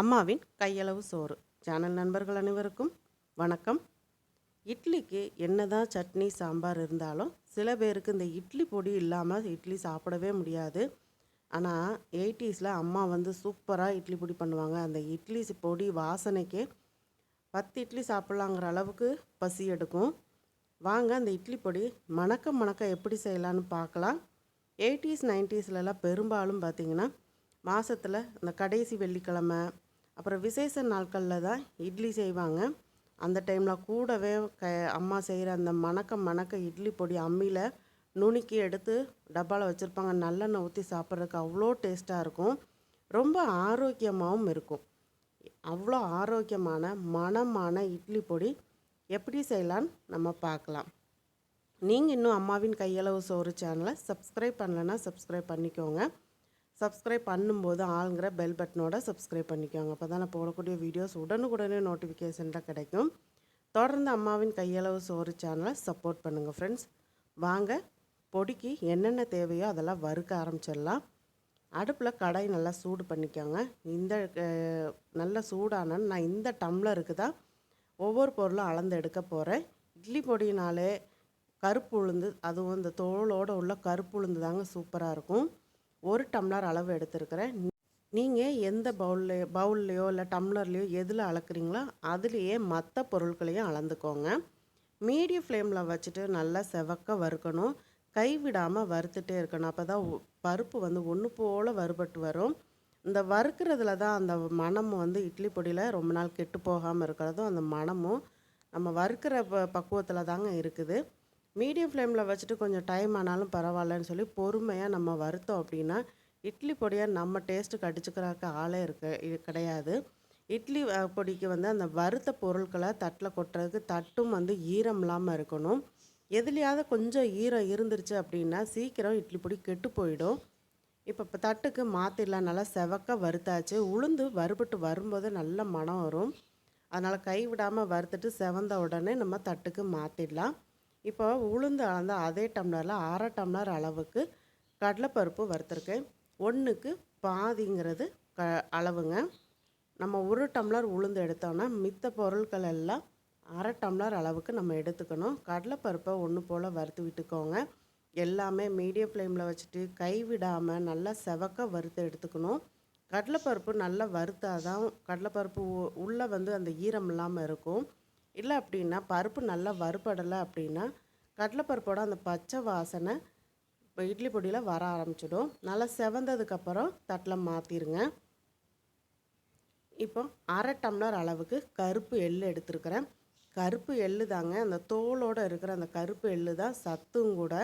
அம்மாவின் கையளவு சோறு. சேனல் நண்பர்கள் அனைவருக்கும் வணக்கம். இட்லிக்கு என்னதான் சட்னி சாம்பார் இருந்தாலும் சில பேருக்கு இந்த இட்லி பொடி இல்லாமல் இட்லி சாப்பிடவே முடியாது. ஆனால் எயிட்டிஸில் அம்மா வந்து சூப்பராக இட்லி பொடி பண்ணுவாங்க. அந்த இட்லி பொடி வாசனைக்கே பத்து இட்லி சாப்பிட்லாங்கிற அளவுக்கு பசி எடுக்கும். வாங்க அந்த இட்லி பொடி மணக்க மணக்க எப்படி செய்யலான்னு பார்க்கலாம். எயிட்டிஸ் நைன்ட்டீஸ்லலாம் பெரும்பாலும் பார்த்திங்கன்னா மாதத்தில் இந்த கடைசி வெள்ளிக்கிழமை அப்புறம் விசேஷ நாட்களில் தான் இட்லி செய்வாங்க. அந்த டைமில் கூடவே க அம்மா செய்கிற அந்த மணக்க மணக்க இட்லி பொடி அம்மியில் நுணுக்கி எடுத்து டப்பாவில் வச்சுருப்பாங்க. நல்லெண்ணெய் ஊற்றி சாப்பிட்றதுக்கு அவ்வளோ டேஸ்ட்டாக இருக்கும். ரொம்ப ஆரோக்கியமாகவும் இருக்கும். அவ்வளோ ஆரோக்கியமான மணமான இட்லி பொடி எப்படி செய்யலான்னு நம்ம பார்க்கலாம். நீங்கள் இன்னும் அம்மாவின் கையளவு சோறு சேனலை சப்ஸ்கிரைப் பண்ணலைன்னா சப்ஸ்கிரைப் பண்ணிக்கோங்க. சப்ஸ்கிரைப் பண்ணும்போது ஆளுங்கிற பெல் பட்டனோட சப்ஸ்கிரைப் பண்ணிக்கோங்க. அப்போ தான் நான் போடக்கூடிய வீடியோஸ் உடனுக்குடனே நோட்டிஃபிகேஷனில் கிடைக்கும். தொடர்ந்து அம்மாவின் கையளவு சோறு சேனலை சப்போர்ட் பண்ணுங்கள் ஃப்ரெண்ட்ஸ் வாங்க பொடிக்கு என்னென்ன தேவையோ அதெல்லாம் வறுக்க ஆரம்பிச்சிடலாம். அடுப்பில் கடாய் நல்லா சூடு பண்ணிக்கோங்க. இந்த நல்ல சூடான நான் இந்த டம்ளருக்கு தான் ஒவ்வொரு பொருளும் அளந்து எடுக்க போகிறேன் இட்லி பொடினாலே கருப்பு உளுந்து அதுவும் இந்த தோலோடு உள்ள கருப்பு உளுந்து தாங்க சூப்பராக இருக்கும். ஒரு டம்ளர் அளவு எடுத்திருக்கிறேன். நீங்கள் எந்த பவுல்லையோ பவுல்லையோ இல்லை டம்ளர்லையோ எதில் அளக்குறீங்களோ அதுலேயே மற்ற பொருட்களையும் அளந்துக்கோங்க. மீடியம் ஃப்ளேமில் வச்சுட்டு நல்லா செவக்க வறுக்கணும். கைவிடாமல் வறுத்துட்டே இருக்கணும். அப்போ தான் பருப்பு வந்து ஒன்று போல் வறுபட்டு வரும். இந்த வறுக்கிறதுல தான் அந்த மனம் வந்து இட்லி பொடியில் ரொம்ப நாள் கெட்டு போகாமல் இருக்கிறதும் அந்த மணமும் நம்ம வறுக்கிற ப பக்குவத்தில் தாங்க இருக்குது. மீடியம் ஃப்ளேமில் வச்சுட்டு கொஞ்சம் டைம் ஆனாலும் பரவாயில்லன்னு சொல்லி பொறுமையாக நம்ம வறுத்தோம் அப்படின்னா இட்லி பொடியை நம்ம டேஸ்ட்டுக்கு அடிச்சுக்கிறக்கு ஆளே இருக்க கிடையாது. இட்லி பொடிக்கு வந்து அந்த வறுத்த பொருட்களை தட்டில் கொட்டுறதுக்கு தட்டும் வந்து ஈரம் இல்லாமல் இருக்கணும். எதுலையாவது கொஞ்சம் ஈரம் இருந்துருச்சு அப்படின்னா சீக்கிரம் இட்லி பொடி கெட்டு போயிடும். இப்போ இப்போ தட்டுக்கு மாற்றிடலாம் நல்லா செவக்க வறுத்தாச்சு உளுந்து வறுபட்டு வரும்போது நல்ல மனம் வரும். அதனால் கை விடாமல் வறுத்துட்டு செவந்த உடனே நம்ம தட்டுக்கு மாற்றிடலாம் இப்போ உளுந்து அளந்த அதே டம்ளரில் அரை டம்ளர் அளவுக்கு கடலைப்பருப்பு வறுத்துருக்கேன் ஒன்றுக்கு பாதிங்கிறது க அளவுங்க. நம்ம ஒரு டம்ளர் உளுந்து எடுத்தோம்னா மித்த பொருட்கள் எல்லாம் அரை டம்ளர் அளவுக்கு நம்ம எடுத்துக்கணும். கடலைப்பருப்பை ஒன்று போல் வறுத்து விட்டுக்கோங்க. எல்லாமே மீடியம் ஃப்ளேமில் வச்சுட்டு கை விடாமல் நல்லா செவக்க வறுத்து எடுத்துக்கணும். கடலைப்பருப்பு நல்லா வறுத்தாதான் கடலைப்பருப்பு உ- உள்ளே வந்து அந்த ஈரம் இல்லாமல் இருக்கும். இல்லை அப்படின்னா பருப்பு நல்லா வறுபடலை அப்படின்னா கடலைப்பருப்போட அந்த பச்சை வாசனை இப்போ இட்லி பொடியில் வர ஆரம்பிச்சிடும். நல்லா செவந்ததுக்கப்புறம் தட்டில் மாற்றிருங்க இப்போ அரை டம்ளர் அளவுக்கு கருப்பு எள் எடுத்துருக்கிறேன். கருப்பு எள்ளு தாங்க அந்த தோலோட இருக்கிற அந்த கருப்பு எள்ளு தான் சத்தும் கூட.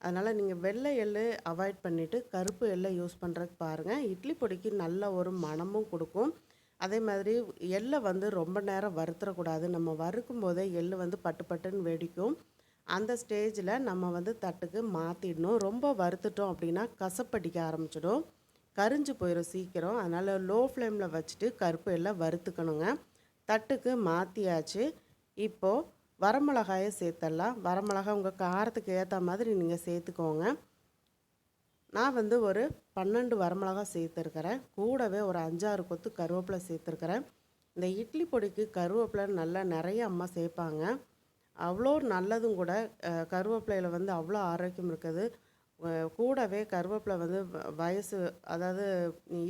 அதனால் நீங்கள் வெள்ளை எள்ளு அவாய்ட் பண்ணிவிட்டு கருப்பு எள்ளை யூஸ் பண்ணுறதுக்கு பாருங்கள் இட்லி பொடிக்கு நல்ல ஒரு மணமும் கொடுக்கும். அதே மாதிரி எள்ளை வந்து ரொம்ப நேரம் வறுத்துறக்கூடாது நம்ம வறுக்கும் போதே எள்ளு வந்து பட்டு பட்டுன்னு வெடிக்கும். அந்த ஸ்டேஜில் நம்ம வந்து தட்டுக்கு மாற்றிடணும் ரொம்ப வறுத்துட்டோம் அப்படின்னா கசப்படிக்க ஆரம்பிச்சிடும். கரிஞ்சு போயிடும் சீக்கிரம். அதனால் லோ ஃப்ளேமில் வச்சுட்டு கருப்பு எல்லாம் வறுத்துக்கணுங்க. தட்டுக்கு மாற்றியாச்சு இப்போது வரமிளகாயை சேர்த்தலாம் வரமிளகாய் உங்கள் காரத்துக்கு ஏற்ற மாதிரி நீங்கள் சேர்த்துக்கோங்க. நான் வந்து ஒரு பன்னெண்டு வரமிளகாய் சேர்த்துருக்கிறேன். கூடவே ஒரு அஞ்சாறு கொத்து கருவேப்பிலை சேர்த்துருக்கிறேன். இந்த இட்லி பொடிக்கு கருவேப்பிலை நல்லா நிறைய அம்மா சேர்ப்பாங்க. அவ்வளோ நல்லதும் கூட கருவேப்பிலையில் வந்து அவ்வளோ ஆரோக்கியம் இருக்குது. கூடவே கருவேப்பிலை வந்து வ- வயசு அதாவது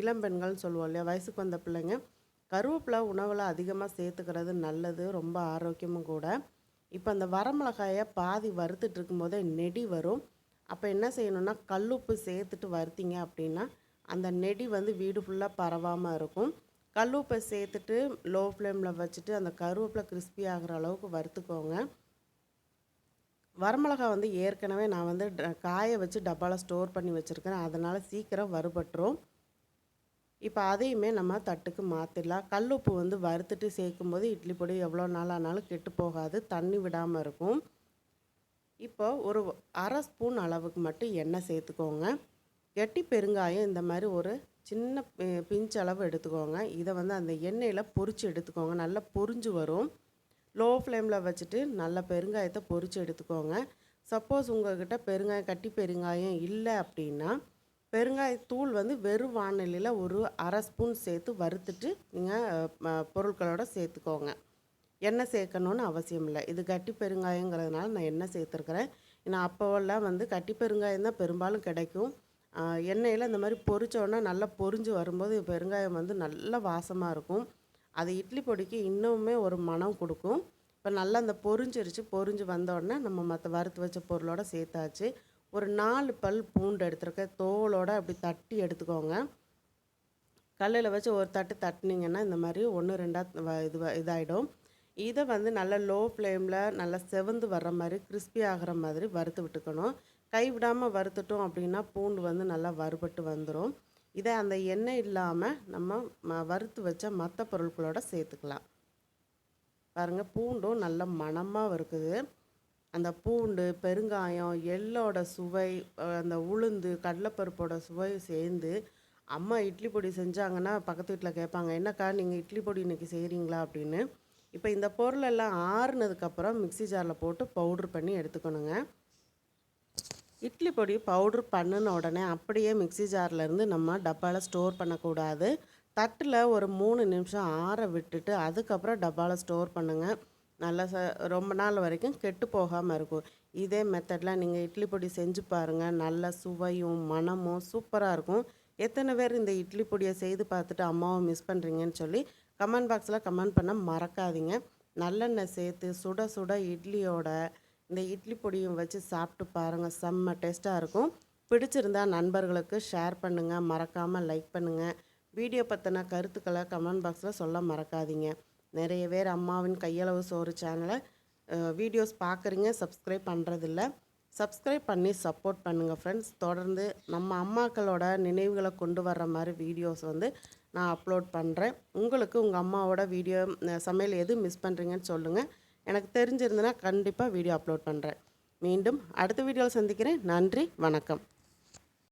இளம்பெண்கள்னு சொல்லுவோம் இல்லையா வயசுக்கு வந்த பிள்ளைங்க கருவேப்பிலை உணவில் அதிகமாக சேர்த்துக்கிறது நல்லது ரொம்ப ஆரோக்கியமும் கூட. இப்போ அந்த வரமிளகாயை பாதி வறுத்துட்டு இருக்கும்போதே நெடி வரும். அப்போ என்ன செய்யணும்னா கல்லுப்பு சேர்த்துட்டு வறுத்திங்க அப்படின்னா அந்த நெடி வந்து வீடு ஃபுல்லாக பரவாமல் இருக்கும். கல்லுப்பை சேர்த்துட்டு லோ ஃப்ளேமில் வச்சுட்டு அந்த கருவேப்பிலை கிறிஸ்பி ஆகிற அளவுக்கு வறுத்துக்கோங்க. வரமிளகா வந்து ஏற்கனவே நான் வந்து ட- காய வச்சு டப்பாவில் ஸ்டோர் பண்ணி வச்சுருக்கிறேன் அதனால் சீக்கிரம் வறுபட்டுரும். இப்போ அதையுமே நம்ம தட்டுக்கு மாற்றிடலாம் கல்லுப்பு வந்து வறுத்துட்டு சேர்க்கும்போது இட்லி பொடி எவ்வளோ நாள் ஆனாலும் கெட்டு போகாது. தண்ணி விடாமல் இருக்கும். இப்போ ஒரு அரை ஸ்பூன் அளவுக்கு மட்டும் எண்ணெய் சேர்த்துக்கோங்க. கெட்டி பெருங்காயம் இந்த மாதிரி ஒரு சின்ன பி- பிஞ்ச் அளவு எடுத்துக்கோங்க. இதை வந்து அந்த எண்ணெயில் பொறிச்சு எடுத்துக்கோங்க. நல்லா பொரிஞ்சு வரும். லோ ஃப்ளேமில் வச்சுட்டு நல்ல பெருங்காயத்தை பொரிச்சு எடுத்துக்கோங்க. சப்போஸ் உங்கள்கிட்ட பெருங்காயம் கட்டி பெருங்காயம் இல்லை அப்படின்னா பெருங்காயத்தூள் வந்து வெறும் வானிலையில் ஒரு அரை ஸ்பூன் சேர்த்து வறுத்துட்டு நீங்கள் பொருட்களோடு சேர்த்துக்கோங்க. எண்ணெய் சேர்க்கணுன்னு அவசியம் இல்லை. இது கட்டி பெருங்காயங்கிறதுனால நான் எண்ணெய் சேர்த்துருக்குறேன். ஏன்னா அப்போல்லாம் வந்து கட்டி பெருங்காயம் தான் பெரும்பாலும் கிடைக்கும். எண்ணெயில் இந்த மாதிரி பொறிச்சோன்னா நல்லா பொரிஞ்சு வரும்போது பெருங்காயம் வந்து நல்ல வாசமாக இருக்கும். அது இட்லி பொடிக்கு இன்னுமே ஒரு மனம் கொடுக்கும். இப்போ நல்லா அந்த பொரிஞ்சிருச்சு பொரிஞ்சு வந்தோடனே நம்ம மற்ற வறுத்து வச்ச பொருளோட சேர்த்தாச்சு. ஒரு நாலு பல் பூண்டு எடுத்துருக்கேன். தோலோடு அப்படி தட்டி எடுத்துக்கோங்க. கல்லில் வச்சு ஒரு தட்டு தட்டினீங்கன்னா இந்த மாதிரி ஒன்று ரெண்டாக இது இதாகிடும் இதை வந்து நல்லா லோ ஃப்ளேமில் நல்லா செவந்து வர்ற மாதிரி கிறிஸ்பி ஆகிற மாதிரி வறுத்து விட்டுக்கணும். கை விடாமல் வறுத்துட்டோம் அப்படின்னா பூண்டு வந்து நல்லா வறுபட்டு வந்துடும் இதை அந்த எண்ணெய் இல்லாமல் நம்ம ம வறுத்து வச்ச மற்ற பொருட்களோட சேர்த்துக்கலாம். பாருங்கள் பூண்டும் நல்ல மணமாக இருக்குது அந்த பூண்டு பெருங்காயம் எள்ளோட சுவை அந்த உளுந்து கடலைப்பருப்போட சுவை சேர்ந்து அம்மா இட்லி பொடி செஞ்சாங்கன்னா பக்கத்து வீட்டில் கேட்பாங்க என்னக்கா நீங்கள் இட்லி பொடி இன்றைக்கி செய்கிறீங்களா அப்படின்னு. இப்போ இந்த பொருளெல்லாம் ஆறுனதுக்கப்புறம் மிக்ஸி ஜாரில் போட்டு பவுட்ரு பண்ணி எடுத்துக்கணுங்க. இட்லி பொடி பவுட்ரு பண்ணின உடனே அப்படியே மிக்ஸி ஜார்லேருந்து நம்ம டப்பாவில் ஸ்டோர் பண்ணக்கூடாது. தட்டில் ஒரு மூணு நிமிஷம் ஆற விட்டுட்டு அதுக்கப்புறம் டப்பாவில் ஸ்டோர் பண்ணுங்கள் நல்லா ச ரொம்ப நாள் வரைக்கும் கெட்டு போகாமல் இருக்கும். இதே மெத்தடில் நீங்கள் இட்லி பொடி செஞ்சு பாருங்கள் நல்ல சுவையும் மனமும் சூப்பராக இருக்கும். எத்தனை பேர் இந்த இட்லி பொடியை செய்து பார்த்துட்டு அம்மாவை மிஸ் பண்ணுறீங்கன்னு சொல்லி கமெண்ட் பாக்ஸில் கமெண்ட் பண்ண மறக்காதீங்க. நல்லெண்ணெய் சேர்த்து சுட சுட இட்லியோட இந்த இட்லி பொடியும் வச்சு சாப்பிட்டு பாருங்கள் செம்ம டேஸ்ட்டாக இருக்கும். பிடிச்சிருந்தா நண்பர்களுக்கு ஷேர் பண்ணுங்கள் மறக்காமல் லைக் பண்ணுங்கள் வீடியோ பற்றின கருத்துக்களை கமெண்ட் பாக்ஸில் சொல்ல மறக்காதீங்க. நிறைய பேர் அம்மாவின் கையளவு சோறு சேனலை வீடியோஸ் பார்க்குறீங்க சப்ஸ்கிரைப் பண்ணுறதில்ல சப்ஸ்கிரைப் பண்ணி சப்போர்ட் பண்ணுங்கள் ஃப்ரெண்ட்ஸ் தொடர்ந்து நம்ம அம்மாக்களோட நினைவுகளை கொண்டு வர்ற மாதிரி வீடியோஸ் வந்து நான் அப்லோட் பண்ணுறேன் உங்களுக்கு உங்கள் அம்மாவோட வீடியோ சமையல் எது மிஸ் பண்ணுறீங்கன்னு சொல்லுங்கள் எனக்கு தெரிஞ்சிருந்தனா கண்டிப்பாக வீடியோ அப்லோட் பண்ணுறேன் மீண்டும் அடுத்த வீடியோவில் சந்திக்கிறேன். நன்றி வணக்கம்.